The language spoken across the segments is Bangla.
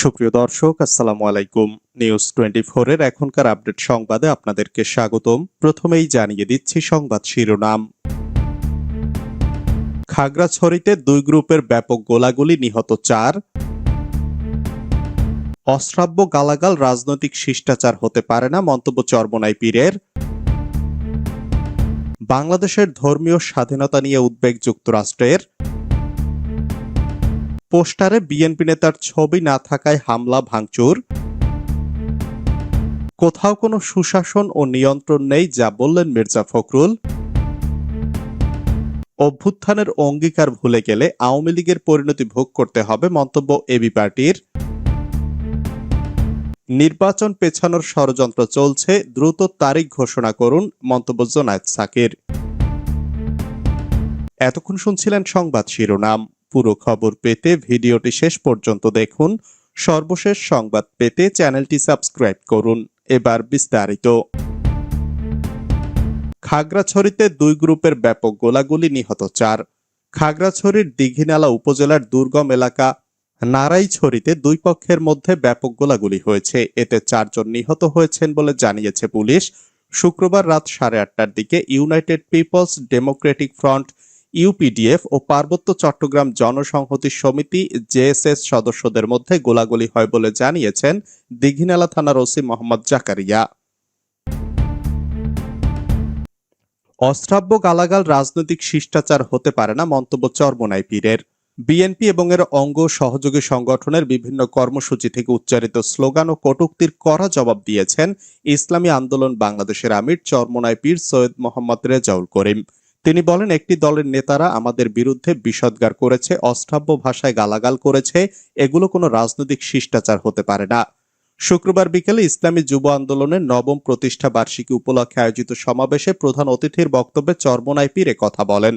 সুপ্রিয় দর্শক, আসসালামু আলাইকুম। নিউজ টোয়েন্টি এর এখনকার আপডেট সংবাদে আপনাদেরকে স্বাগতম। প্রথমেই জানিয়ে দিচ্ছি সংবাদ শিরোনাম। খাগড়াছড়িতে দুই গ্রুপের ব্যাপক গোলাগুলি নিহত চার। অশ্রাব্য গালাগাল রাজনৈতিক শিষ্টাচার হতে পারে না, মন্তব্য চরমনাই পীরের। বাংলাদেশের ধর্মীয় স্বাধীনতা নিয়ে উদ্বেগ যুক্তরাষ্ট্রের পোস্টারে বিএনপি নেতার ছবি না থাকায় হামলা, ভাঙচুর। কোথাও কোনো সুশাসন ও নিয়ন্ত্রণ নেই, যা বললেন মির্জা ফখরুল। অভ্যুত্থানের অঙ্গীকার ভুলে গেলে আওয়ামী লীগের পরিণতি ভোগ করতে হবে মন্তব্য এবি পার্টির। নির্বাচন পেছানোর ষড়যন্ত্র চলছে, দ্রুত তারিখ ঘোষণা করুন, মন্তব্য জোনায়েদ সাকির। এতক্ষণ শুনছিলেন সংবাদ শিরোনাম। পুরো খবর পেতে ভিডিওটি শেষ পর্যন্ত দেখুন। সর্বশেষ সংবাদ পেতে চ্যানেলটি সাবস্ক্রাইব করুন। এবার বিস্তারিত। খাগড়াছড়িতে দুই গ্রুপের ব্যাপক গোলাগুলি নিহত চার। খাগড়াছড়ির দিঘিনালা উপজেলার দুর্গম এলাকা নারাইছড়িতে দুই পক্ষের মধ্যে ব্যাপক গোলাগুলি হয়েছে। এতে চারজন নিহত হয়েছেন বলে জানিয়েছে পুলিশ। শুক্রবার রাত সাড়ে আটটার দিকে United People's Democratic Front UPDF ও পার্বত্য চট্টগ্রাম জনসংহতি সমিতি জেএসএস সদস্যদের মধ্যে গোলাগুলি হয় বলে জানিয়েছেন দিঘিনালা থানার ওসি মোহাম্মদ জাকারিয়া। অশ্রাব্য গালাগাল রাজনৈতিক শিষ্টাচার হতে পারে না মন্তব্য চর্মনাই পীরের। বিএনপি এবং এর অঙ্গ সহযোগী সংগঠনের বিভিন্ন কর্মসূচি থেকে উচ্চারিত স্লোগান ও কটুক্তির কড়া জবাব দিয়েছেন ইসলামী আন্দোলন বাংলাদেশের আমির চরমনাই পীর সৈয়দ মোহাম্মদ রেজাউল করিম। তিনি বলেন, একটি দলের নেতারা আমাদের বিরুদ্ধে বিষদগার করেছে অশ্রাব্য ভাষায় গালাগাল করেছে, এগুলো কোনো রাজনৈতিক শিষ্টাচার হতে পারে না। শুক্রবার বিকেলে ইসলামী যুব আন্দোলনের নবম প্রতিষ্ঠা বার্ষিকী উপলক্ষে আয়োজিত সমাবেশে প্রধান অতিথির বক্তব্যে চর্মনাই পীরে কথা বলেন।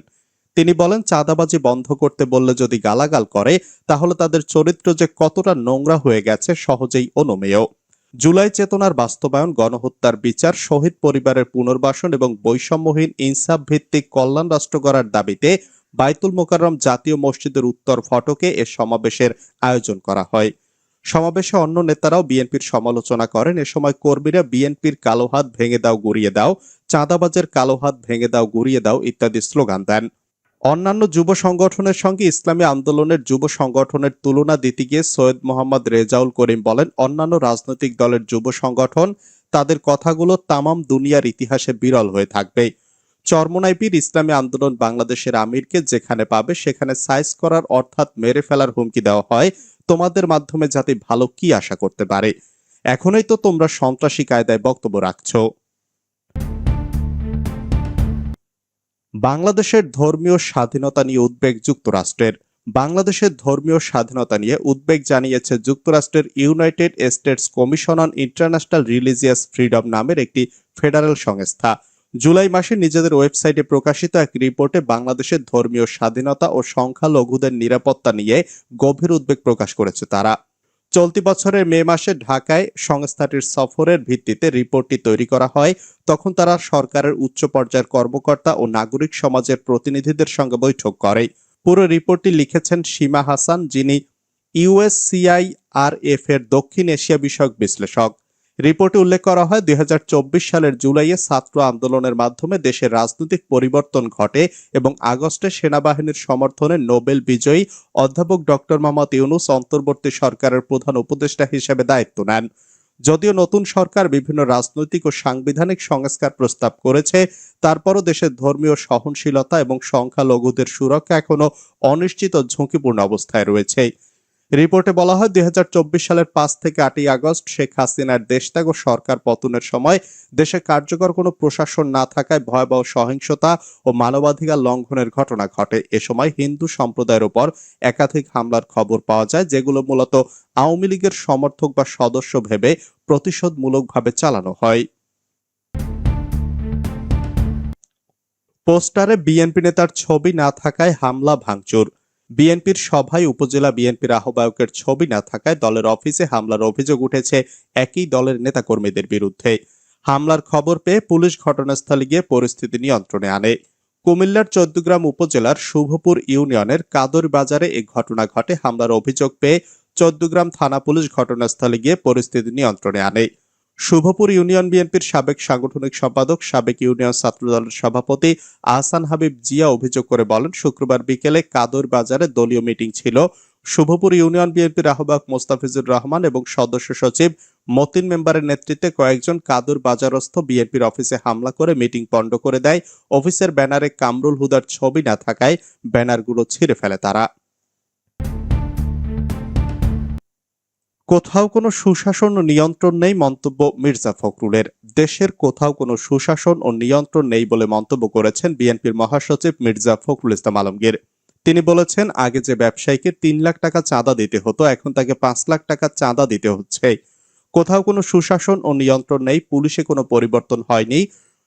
তিনি বলেন, চাঁদাবাজি বন্ধ করতে বললে যদি গালাগাল করে, তাহলে তাদের চরিত্র যে কতটা নোংরা হয়ে গেছে, সহজেই অনুমেয়। জুলাই চেতনার বাস্তবায়ন, গণহত্যার বিচার, শহীদ পরিবারের পুনর্বাসন এবং বৈষম্যহীন ইনসাফ ভিত্তিক কল্যাণ রাষ্ট্র গড়ার দাবিতে বাইতুল মোকাররম জাতীয় মসজিদের উত্তর ফটকে এ সমাবেশের আয়োজন করা হয়। সমাবেশে অন্য নেতারাও বিএনপির সমালোচনা করেন। এ সময় কর্মীরা, বিএনপির কালো হাত ভেঙে দাও, গুড়িয়ে দাও, চাঁদাবাজের কালো হাত ভেঙে দাও, গুড়িয়ে দাও ইত্যাদি স্লোগান দেন। অন্যান্য যুব সংগঠনের সঙ্গে ইসলামী আন্দোলনের যুব সংগঠনের তুলনা দিতে গিয়ে সৈয়দ মোহাম্মদ রেজাউল করিম বলেন, অন্যান্য রাজনৈতিক দলের যুব সংগঠন তাদের কথাগুলো তামাম দুনিয়ার ইতিহাসে বিরল হয়ে থাকবে। চরমনাইপির ইসলামী আন্দোলন বাংলাদেশের আমিরকে যেখানে পাবে সেখানে সাইজ করার অর্থাৎ মেরে ফেলার হুমকি দেওয়া হয়। তোমাদের মাধ্যমে যাতে ভালো কি আশা করতে পারে। এখনই তো তোমরা সন্ত্রাসী কায়দায় বক্তব্য রাখছো। বাংলাদেশের ধর্মীয় স্বাধীনতা নিয়ে উদ্বেগ যুক্তরাষ্ট্রের। বাংলাদেশের ধর্মীয় স্বাধীনতা নিয়ে উদ্বেগ জানিয়েছে যুক্তরাষ্ট্রের United States Commission on International Religious Freedom নামের একটি ফেডারেল সংস্থা। জুলাই মাসে নিজেদের ওয়েবসাইটে প্রকাশিত এক রিপোর্টে বাংলাদেশের ধর্মীয় স্বাধীনতা ও সংখ্যালঘুদের নিরাপত্তা নিয়ে গভীর উদ্বেগ প্রকাশ করেছে তারা। চলতি বছরের মে মাসে ঢাকায় সংস্থাটির সফরের ভিত্তিতে রিপোর্টটি তৈরি করা হয়। তখন তারা সরকারের উচ্চ পর্যায়ের কর্মকর্তা ও নাগরিক সমাজের প্রতিনিধিদের সঙ্গে বৈঠক করে। পুরো রিপোর্টটি লিখেছেন সীমা হাসান, যিনি ইউএসসিআইআরএফ এর দক্ষিণ এশিয়া বিষয়ক বিশ্লেষক। রিপোর্টে উল্লেখ করা হয়, দুই হাজার চব্বিশ সালের জুলাইয়ে ছাত্র আন্দোলনের মাধ্যমে দেশের রাজনৈতিক পরিবর্তন ঘটে এবং আগস্টে সেনাবাহিনীর সমর্থনে নোবেল বিজয়ী অধ্যাপক ডক্টর মোহাম্মদ ইউনুস অন্তর্বর্তী সরকারের প্রধান উপদেষ্টা হিসেবে দায়িত্ব নেন। যদিও নতুন সরকার বিভিন্ন রাজনৈতিক ও সাংবিধানিক সংস্কার প্রস্তাব করেছে, তারপরও দেশের ধর্মীয় সহনশীলতা এবং সংখ্যালঘুদের সুরক্ষা এখনও অনিশ্চিত ঝুঁকিপূর্ণ অবস্থায় রয়েছে। রিপোর্টে বলা হয়, দুই হাজার চব্বিশ সালের পাঁচ থেকে আটই আগস্ট শেখ হাসিনার দেশত্যাগ ও সরকার পতনের সময় দেশে কার্যকর কোনো প্রশাসন না থাকায় ভয়াবহ সহিংসতা ও মানবাধিকার লঙ্ঘনের ঘটনা ঘটে। এ সময় হিন্দু সম্প্রদায়ের উপর একাধিক হামলার খবর পাওয়া যায়, যেগুলো মূলত আওয়ামী লীগের সমর্থক বা সদস্য ভেবে প্রতিশোধমূলকভাবে চালানো হয়। পোস্টারে বিএনপি নেতার ছবি না থাকায় হামলা ভাঙচুর। বিএনপির সভায় উপজেলা বিএনপির আহ্বায়কের ছবি না থাকায় দলের অফিসে হামলার অভিযোগ উঠেছে একই দলের নেতাকর্মীদের বিরুদ্ধে। হামলার খবর পেয়ে পুলিশ ঘটনাস্থলে গিয়ে পরিস্থিতি নিয়ন্ত্রণে আনে। কুমিল্লার চৌদ্দগ্রাম উপজেলার শুভপুর ইউনিয়নের কাদর বাজারে এই ঘটনা ঘটে। হামলার অভিযোগ পেয়ে চৌদ্দগ্রাম থানা পুলিশ ঘটনাস্থলে গিয়ে পরিস্থিতি নিয়ন্ত্রণে আনে। শুভপুর ইউনিয়ন বিএনপির সাবেক সাংগঠনিক সম্পাদক, সাবেক ইউনিয়ন ছাত্রদলের সভাপতি আহসান হাবিব জিয়া অভিযোগ করে বলেন, শুক্রবার বিকেলে কাদর বাজারে দলীয় মিটিং ছিল। শুভপুর ইউনিয়ন বিএনপির আহ্বায়ক মোস্তাফিজুর রহমান এবং সদস্য সচিব মতিন মেম্বারের নেতৃত্বে কয়েকজন কাদর বাজারস্থ বিএনপির অফিসে হামলা করে মিটিং পণ্ড করে দেয়। অফিসের ব্যানারে কামরুল হুদার ছবি না থাকায় ব্যানারগুলো ছিঁড়ে ফেলে তারা। কোথাও কোনো সুশাসন ও নিয়ন্ত্রণ নেই মন্তব্য মির্জা ফখরুলের। দেশের কোথাও কোনো সুশাসন ও নিয়ন্ত্রণ নেই বলে মন্তব্য করেছেন বিএনপির মহাসচিব মির্জা ফখরুল ইসলাম আলমগীর। তিনি বলেছেন, আগে যে ব্যবসায়ীকে তিন লাখ টাকা চাঁদা দিতে হতো, এখন তাকে পাঁচ লাখ টাকা চাঁদা দিতে হচ্ছে। কোথাও কোনো সুশাসন ও নিয়ন্ত্রণ নেই, পুলিশে কোনো পরিবর্তন হয়নি।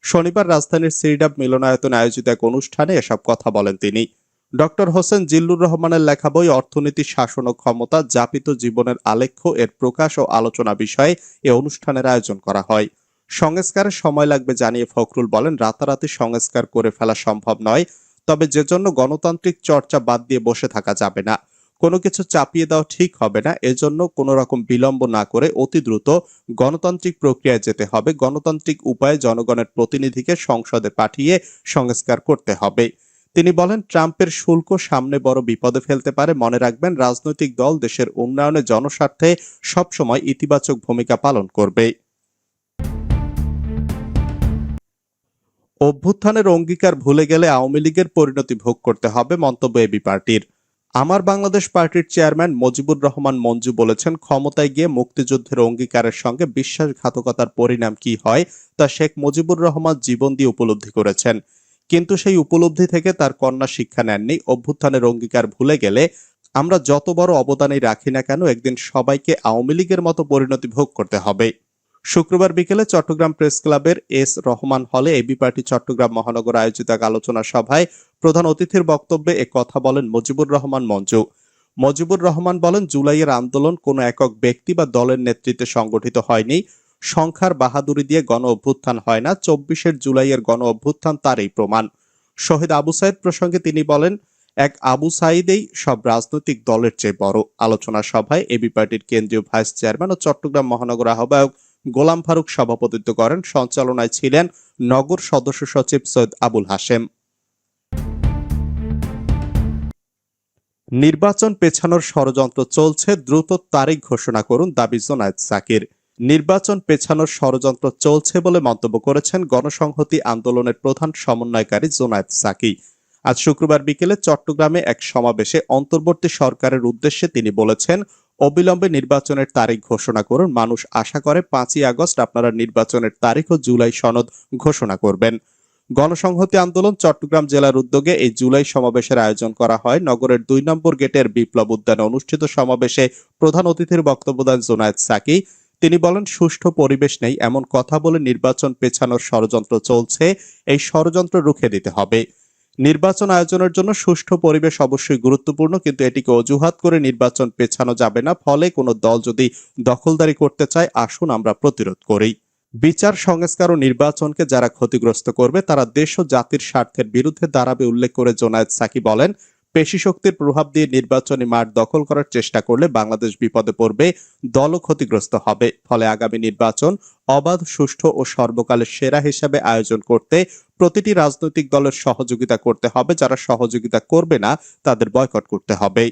শনিবার রাজধানীর সিরিডাব মিলনায়তনে আয়োজিত এক অনুষ্ঠানে এসব কথা বলেন তিনি। ডক্টর হোসেন জিল্লুর রহমানের লেখা বই অর্থনীতি, শাসন ও ক্ষমতা যাপিত জীবনের আলেখ্য এর প্রকাশ ও আলোচনা বিষয়ে এ অনুষ্ঠানের আয়োজন করা হয়। সংস্কারের সময় লাগবে জানিয়ে ফখরুল বলেন, রাতারাতি সংস্কার করে ফেলা সম্ভব নয়, তবে যে জন্য গণতান্ত্রিক চর্চা বাদ দিয়ে বসে থাকা যাবে না। কোনো কিছু চাপিয়ে দেওয়া ঠিক হবে না এজন্য কোনো রকম বিলম্ব না করে অতি দ্রুত গণতান্ত্রিক প্রক্রিয়ায় যেতে হবে। গণতান্ত্রিক উপায়ে জনগণের প্রতিনিধিকে সংসদে পাঠিয়ে সংস্কার করতে হবে। তিনি বলেন, ট্রাম্পের শুল্ক সামনে বড় বিপদে ফেলতে পারে। মনে রাখবেন, রাজনৈতিক দল দেশের উন্নয়নে জনস্বার্থে সবসময় ইতিবাচক ভূমিকা পালন করবে অভ্যুত্থানের অঙ্গীকার ভুলে গেলে আওয়ামী লীগের পরিণতি ভোগ করতে হবে মন্তব্য এবি পার্টির। আমার বাংলাদেশ পার্টির চেয়ারম্যান মজিবুর রহমান মঞ্জু বলেছেন, ক্ষমতায় গিয়ে মুক্তিযুদ্ধের অঙ্গীকারের সঙ্গে বিশ্বাসঘাতকতার পরিণাম কি হয় তা শেখ মুজিবুর রহমান জীবন দিয়ে উপলব্ধি করেছেন। কিন্তু সেই উপলব্ধি থেকে তার কন্যা শিক্ষা নেননি। অভ্যুত্থানের অঙ্গীকার ভুলে গেলে আমরা যত বড় অবদানই রাখি না কেন, একদিন সবাইকে আওয়ামী লীগের মতো পরিণতি ভোগ করতে হবে। শুক্রবার বিকেলে চট্টগ্রাম প্রেস ক্লাবের এস রহমান হলে এবি পার্টি চট্টগ্রাম মহানগর আয়োজিত এক আলোচনা সভায় প্রধান অতিথির বক্তব্যে এ কথা বলেন মুজিবুর রহমান মঞ্জু। মজিবুর রহমান বলেন, জুলাইয়ের আন্দোলন কোনো একক ব্যক্তি বা দলের নেতৃত্বে সংগঠিত হয়নি। সংখ্যার বাহাদুরি দিয়ে গণ অভ্যুত্থান হয় না। চব্বিশের জুলাইয়ের গণ অভ্যুত্থান তারই প্রমাণ। শহীদ আবু সাইদ প্রসঙ্গে তিনি বলেন, এক আবু সাইদেই সব রাজনৈতিক দলের চেয়ে বড়। আলোচনা সভায় এবি পার্টির কেন্দ্রীয় ভাইস চেয়ারম্যান ও চট্টগ্রাম মহানগর আহ্বায়ক গোলাম ফারুক সভাপতিত্ব করেন। সঞ্চালনায় ছিলেন নগর সদস্য সচিব সৈয়দ আবুল হাশেম। নির্বাচন পেছানোর ষড়যন্ত্র চলছে। দ্রুত তারিখ ঘোষণা করুন দাবি জোনায়েদ সাকির। নির্বাচন পেছানোর ষড়যন্ত্র চলছে বলে মন্তব্য করেছেন গণসংহতি আন্দোলনের প্রধান সমন্বয়কারী জোনায়েদ সাকি। আজ শুক্রবার বিকেলে চট্টগ্রামে এক সমাবেশে অন্তর্বর্তী সরকারের উদ্দেশ্যে তিনি বলেছেন, অবিলম্বে নির্বাচনের তারিখ ঘোষণা করুন। মানুষ আশা করে পাঁচই আগস্ট আপনারা নির্বাচনের তারিখ ও জুলাই সনদ ঘোষণা করবেন। গণসংহতি আন্দোলন চট্টগ্রাম জেলার উদ্যোগে এই জুলাই সমাবেশের আয়োজন করা হয়। নগরের দুই নম্বর গেটের বিপ্লব উদ্যানে অনুষ্ঠিত সমাবেশে প্রধান অতিথির বক্তব্য দেন জোনায়েদ সাকি। তিনি বলেন, সুষ্ঠু পরিবেশ নেই, এমন কথা বলে নির্বাচন পেছানোর ষড়যন্ত্র চলছে, এই ষড়যন্ত্র রুখে দিতে হবে। নির্বাচন আয়োজনের জন্য সুষ্ঠু পরিবেশ অবশ্যই গুরুত্বপূর্ণ, কিন্তু এটিকে অজুহাত করে নির্বাচন পেছানো যাবে না, ফলে কোনো দল যদি দখলদারি করতে চায়, আসুন আমরা প্রতিরোধ করি। বিচার, সংস্কার ও নির্বাচনকে যারা ক্ষতিগ্রস্ত করবে, তারা দেশ ও জাতির স্বার্থের বিরুদ্ধে দাঁড়াবে, উল্লেখ করে জোনায়েদ সাকি বলেন পেশি শক্তির প্রভাব দিয়ে নির্বাচনী মাঠ দখল করার চেষ্টা করলে বাংলাদেশ বিপদে পড়বে, দলও ক্ষতিগ্রস্ত হবে। ফলে আগামী নির্বাচন অবাধ, সুষ্ঠু ও সর্বকালের সেরা হিসাবে আয়োজন করতে প্রতিটি রাজনৈতিক দলের সহযোগিতা করতে হবে। যারা সহযোগিতা করবে না, তাদের বয়কট করতে হবে।